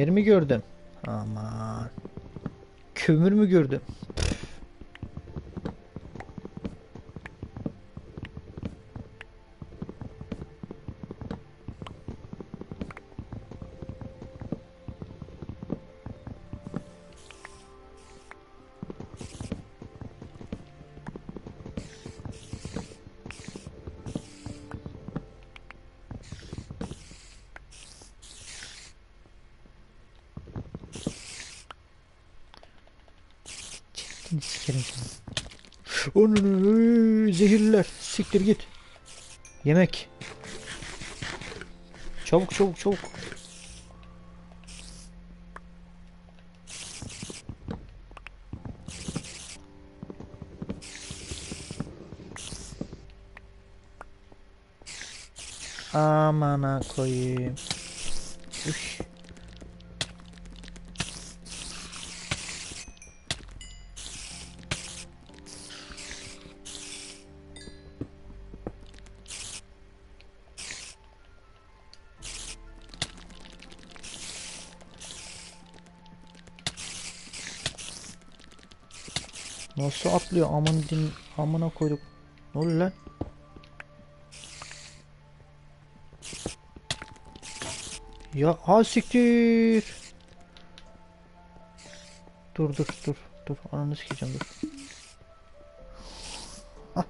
Yer mi gördüm? Aman. Kömür mü gördüm? Sikerim seni. Onu zehirler. Siktir git. Yemek. Çabuk çabuk çabuk. Amana koyayım. Üş. Nasıl atlıyor aman din amına koyduk. Ne oluyor lan? Ya ha siktir. Dur dur dur dur ananı sikeceğim dur.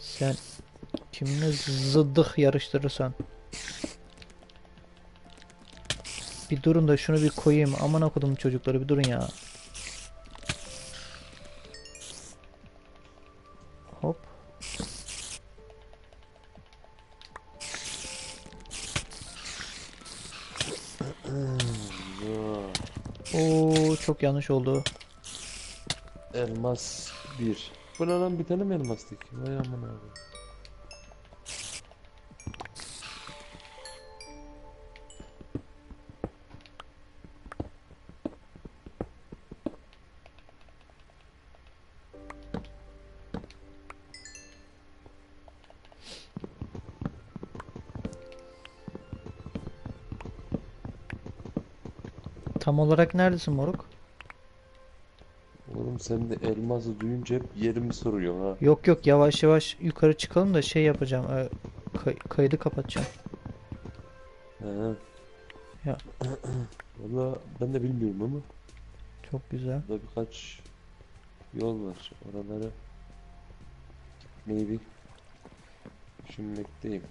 Sen kimle zıddık yarıştırırsan. Bir durun da şunu bir koyayım. Aman okudum çocukları bir durun ya. Hop. Oo çok yanlış oldu. Elmas 1. Bu lan bir tane mi elmastık? Vay aman abi. Tam olarak neredesin moruk? Oğlum sen de elması duyunca hep yerimi soruyorsun ha. Yok yok yavaş yavaş yukarı çıkalım da şey yapacağım. e, kay- kaydı kapatacağım. He. Ya. Valla ben de bilmiyorum ama Çok güzel. burada birkaç yol var. Oraları gitmeyi bir düşünmekteyim.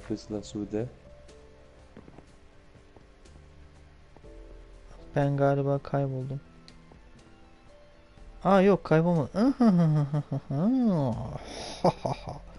Lapis Lazuli. Ben galiba kayboldum. Aa yok kaybolmadım.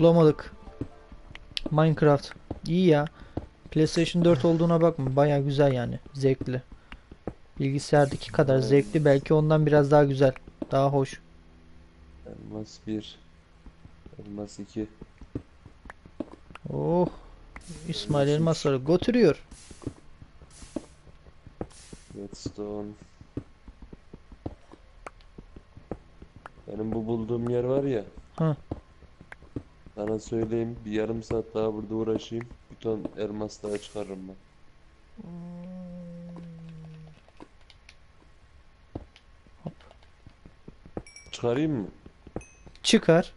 Bulamadık. Minecraft. İyi ya. PlayStation 4 olduğuna bakma. Baya güzel yani. Zevkli. Bilgisayardaki kadar zevkli. Belki ondan biraz daha güzel. Daha hoş. Elmas 1. Elmas 2. Oh. İsmail Elmas elmasları götürüyor. Redstone. Benim bu bulduğum yer var ya. Ha. Sana söyleyeyim bir yarım saat daha burada uğraşayım. Bir ton elmas daha çıkarırım ben. Çıkarayım mı? Çıkar.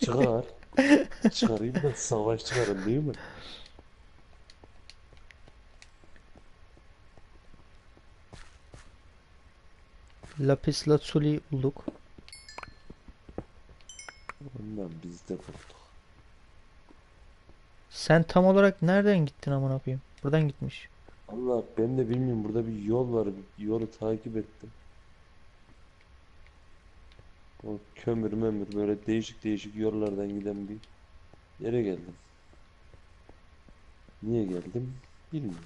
Çıkar. Çıkarayım da savaş çıkarın değil mi? Lapis lazuli bulduk. Ondan biz de bulduk. Sen tam olarak nereden gittin amına koyayım? Buradan gitmiş. Allah ben de bilmiyorum burada bir yol var. Bir yolu takip ettim. O kömür mömür böyle değişik değişik yollardan giden bir yere geldim. Niye geldim? Bilmiyorum.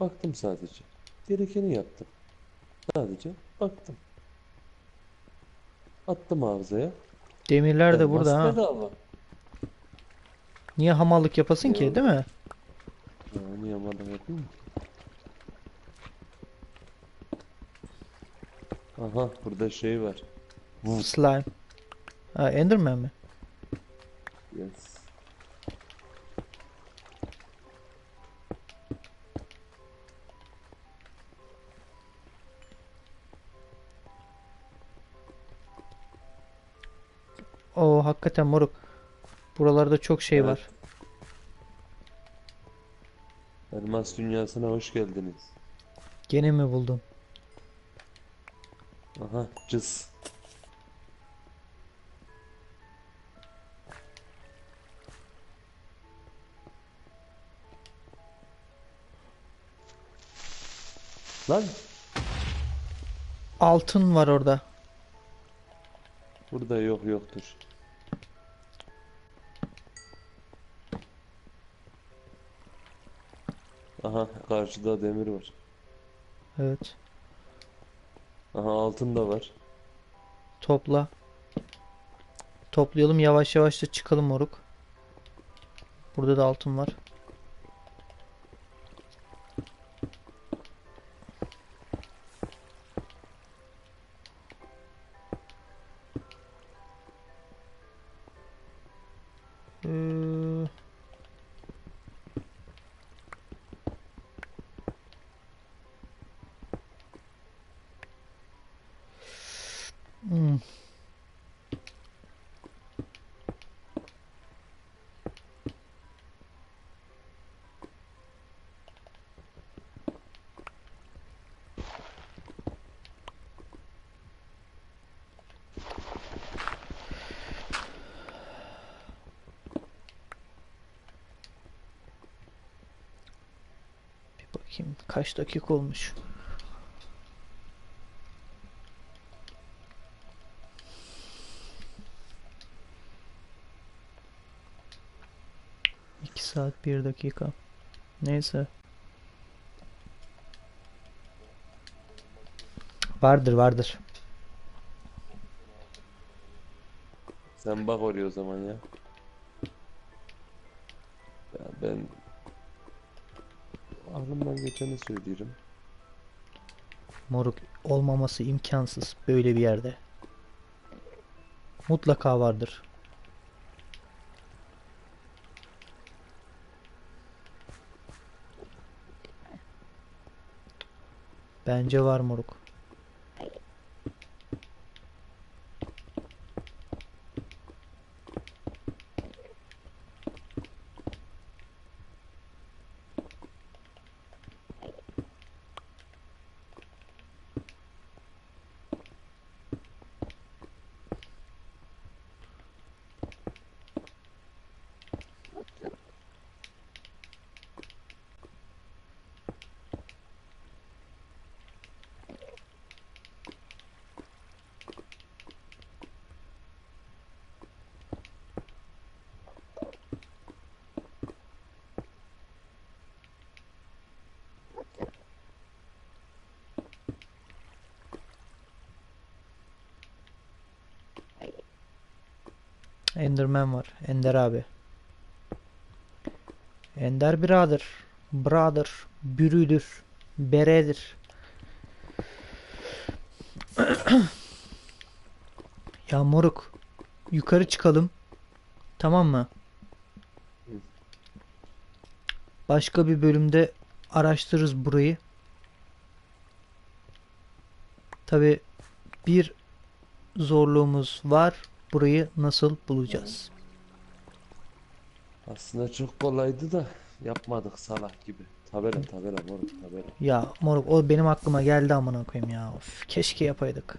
Baktım sadece. Gerekeni yaptım. Sadece baktım. Attım hafızaya. Demirler de Elmas burada ha. bedava. Niye hamallık yapasın ki, değil mi? Ya niye madem yapayım mı? Aha burada şey var. Slime. Ha, Enderman mi? Yes. Oo hakikaten moruk. Buralarda çok şey Evet. var. Elmas dünyasına hoş geldiniz. Gene mi buldun? Aha cız. Lan Altın var orada. burada yok yoktur. Aha karşıda demir var. Evet. Aha altın da var. Topla. Toplayalım yavaş yavaş da çıkalım moruk. Burada da altın var. Bakayım kaç dakika olmuş. İki saat bir dakika. Neyse. Vardır vardır. Sen bak oraya o zaman ya. Aklımdan geçeni söylüyorum. Moruk olmaması imkansız böyle bir yerde. Mutlaka vardır. Bence var moruk. Enderman var. Ender abi. Ender birader. Brother. Bürüdür. Beredir. Ya moruk. Yukarı çıkalım. Tamam mı? Başka bir bölümde araştırırız burayı. Tabi bir zorluğumuz var. Burayı nasıl bulacağız? Aslında çok kolaydı da yapmadık salak gibi. Tabela tabela moruk tabela. Ya moruk o benim aklıma geldi amına koyayım ya. Of, keşke yapaydık.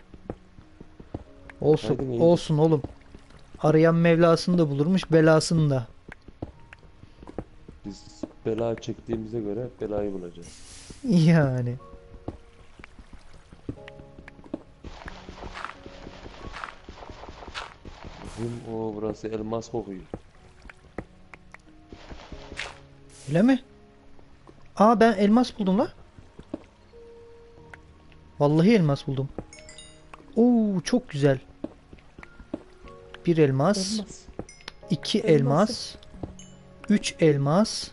Olsun, Yapaydın iyiydi. olsun oğlum. Arayan Mevlasını da bulurmuş, belasını da. Biz bela çektiğimize göre belayı bulacağız. Yani. Bakayım o burası elmas kokuyor. Öyle mi? Aa ben elmas buldum la. Vallahi elmas buldum. Oo çok güzel. Bir elmas, Elmas. iki Elması. elmas, üç elmas,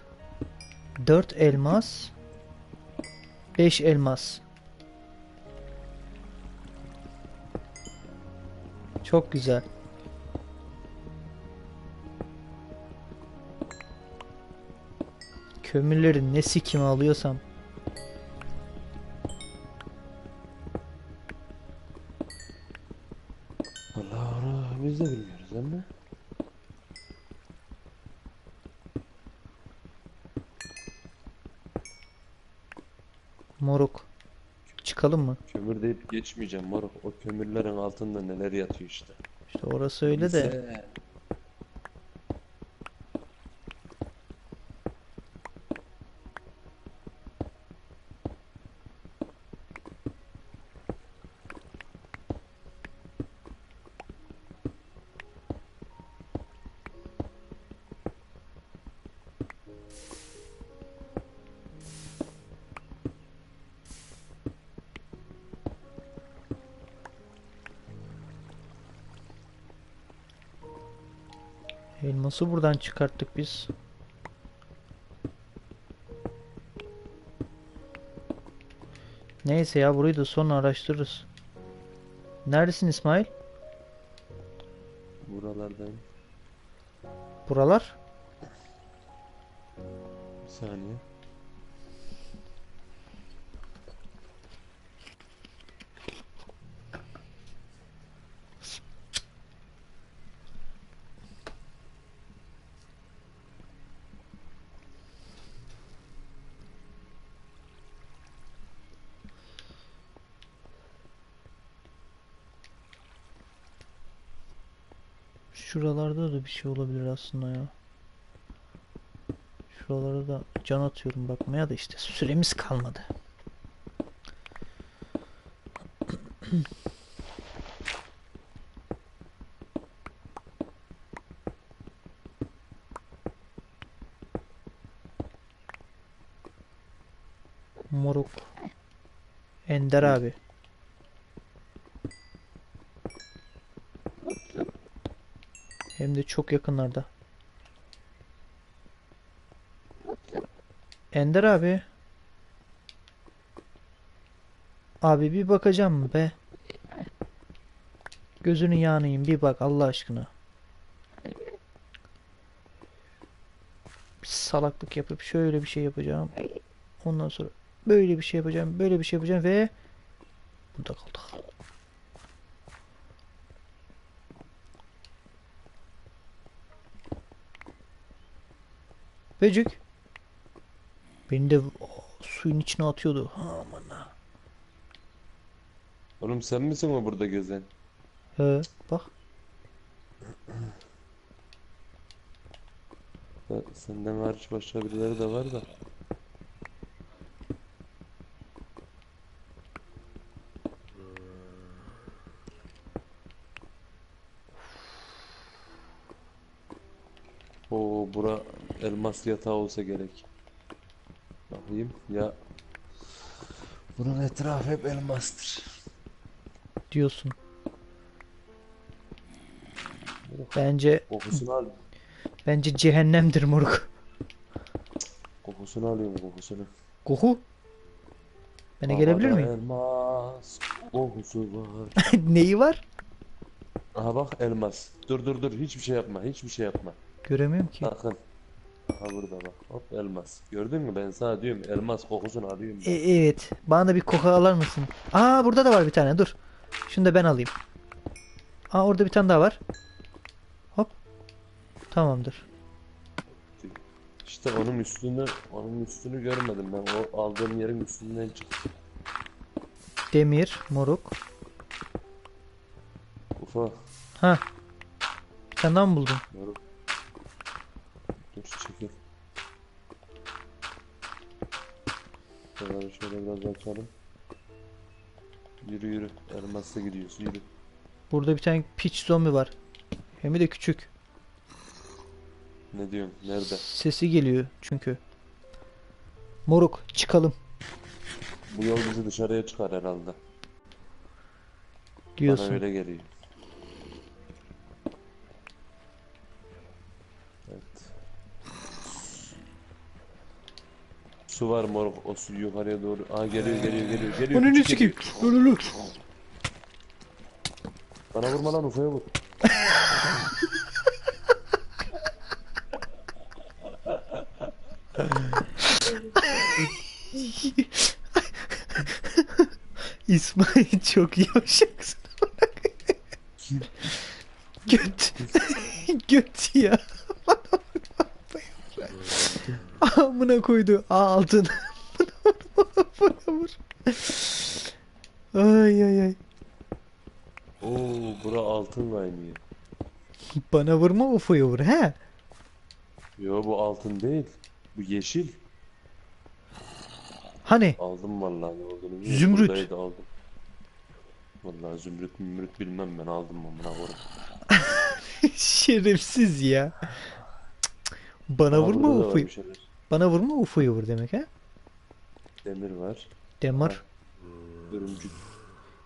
dört elmas, beş elmas. Çok güzel. Kömürleri ne sikime alıyorsam. Vallahi onu biz de bilmiyoruz ama. Moruk. Çıkalım mı? Kömür deyip geçmeyeceğim moruk. O kömürlerin altında neler yatıyor işte. İşte orası öyle de. Elması buradan çıkarttık biz. Neyse ya burayı da sonra araştırırız. Neredesin İsmail? Buralardayım. Buralar? Bir saniye. Şuralarda da bir şey olabilir aslında ya. Şuralara da can atıyorum bakmaya da işte süremiz kalmadı. Moruk. Ender abi. Hem de çok yakınlarda. Ender abi. Abi bir bakacağım be? Gözünün yanayım bir bak Allah aşkına. Bir salaklık yapıp şöyle bir şey yapacağım. Ondan sonra böyle bir şey yapacağım, böyle bir şey yapacağım ve burada kaldık. Böcük. Beni de suyun içine atıyordu. Ha, aman ha. Oğlum sen misin o burada gezen? He, bak. Senden hariç başka birileri de var da. Oo bura elmas yatağı olsa gerek. Bakayım ya. Bunun etrafı hep elmastır. Diyorsun. Bence Kokusunu al. bence cehennemdir moruk. Kokusunu alıyorum kokusunu. Koku. Ben de gelebilir Havada miyim? Elmas kokusu var. Neyi var? Aha bak elmas. Dur dur dur hiçbir şey yapma hiçbir şey yapma. Göremiyorum ki. Bakın. Aha burada bak hop elmas. Gördün mü ben sana diyorum elmas kokusunu alıyorum. E, evet. Bana da bir koku alır mısın? Aa burada da var bir tane. Dur. Şunu da ben alayım. Aa orada bir tane daha var. Hop. Tamamdır. İşte onun üstünü onun üstünü görmedim ben o aldığım yerin üstünden çıktı. Demir, moruk. Ufa. Ha. Bir tane daha mı buldun? Dur. Dur çekil. Şuraları şöyle biraz açalım. Yürü yürü. Elmasla gidiyoruz yürü. Burada bir tane piç zombi var. Hem de küçük. Ne diyorsun? Nerede? Sesi geliyor çünkü. Moruk çıkalım Bu yol bizi dışarıya çıkar herhalde. diyorsun. Bana öyle geliyor. Evet. Su var moruk. O su yukarıya doğru. Aa geliyor geliyor geliyor geliyor. Küçük sikeyim? Lulu. Bana vurma lan ufaya vur. İsmail çok yavşaksın. Göt. Göt ya. Amına koydu. Aa altın. Ay ay ay. Oo bura altın kaynıyor. Bana vurma ufuya vur he. Yo bu altın değil. Bu yeşil. Hani Aldım vallahi ne olduğunu bilmiyorum. Zümrüt. Buradaydı aldım. Vallahi zümrüt mümrüt bilmem ben aldım amına koyayım. şerefsiz ya. Cık, cık. Bana Aa, vurma burada da var ufuyu. bir şeyler. Bana vurma ufuyu vur demek he. Demir var. Demir. Örümcük.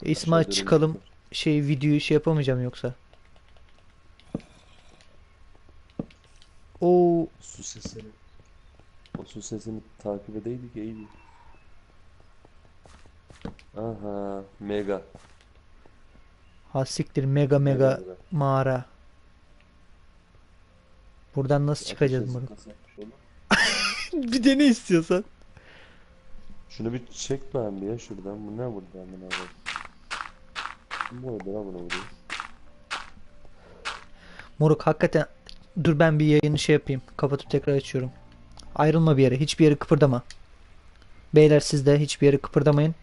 İsmail Aşağıda çıkalım. Şey videoyu şey yapamayacağım yoksa. Oo Su sesini. O su sesini takip edeydik iyiydi. Aha mega. hasiktir mega mega mağara. Buradan nasıl çıkacağız Ateş yapmış Bir oğlum? de ne istiyorsan. Şunu bir çek ben bir ya şuradan. Bu ne burada amına koyayım? Kim bu lan buna vuruyor? Moruk hakikaten dur ben bir yayını şey yapayım. Kapatıp tekrar açıyorum. Ayrılma bir yere. Hiçbir yere kıpırdama. Beyler siz de hiçbir yere kıpırdamayın.